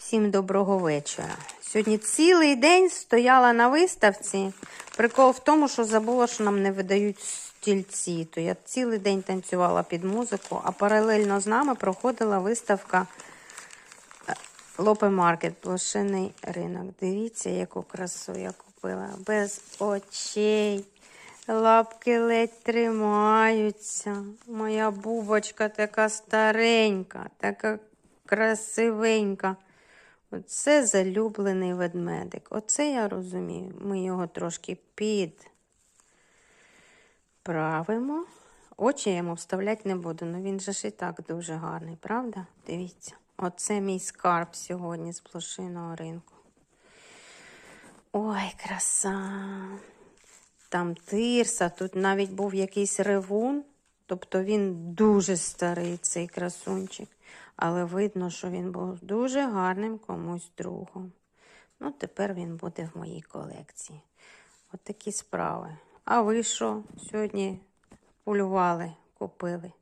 Всім доброго вечора. Сьогодні цілий день стояла на виставці. Прикол в тому, що забула, що нам не видають стільці. То я цілий день танцювала під музику, а паралельно з нами проходила виставка е, Лопе Маркет, блошиний ринок. Дивіться, яку красу я купила. Без очей. Лапки ледь тримаються. Моя бубочка така старенька, така красивенька. Оце залюблений ведмедик. Оце я розумію. Ми його трошки підправимо. Очі йому вставляти не буду, але він же ж і так дуже гарний, правда? Дивіться. Оце мій скарб сьогодні з блошиного ринку. Ой, краса. Там тирса, тут навіть був якийсь ревун. Тобто він дуже старий, цей красунчик. Але видно, що він був дуже гарним комусь другом. Ну, тепер він буде в моїй колекції. От такі справи. А ви що сьогодні полювали, купили?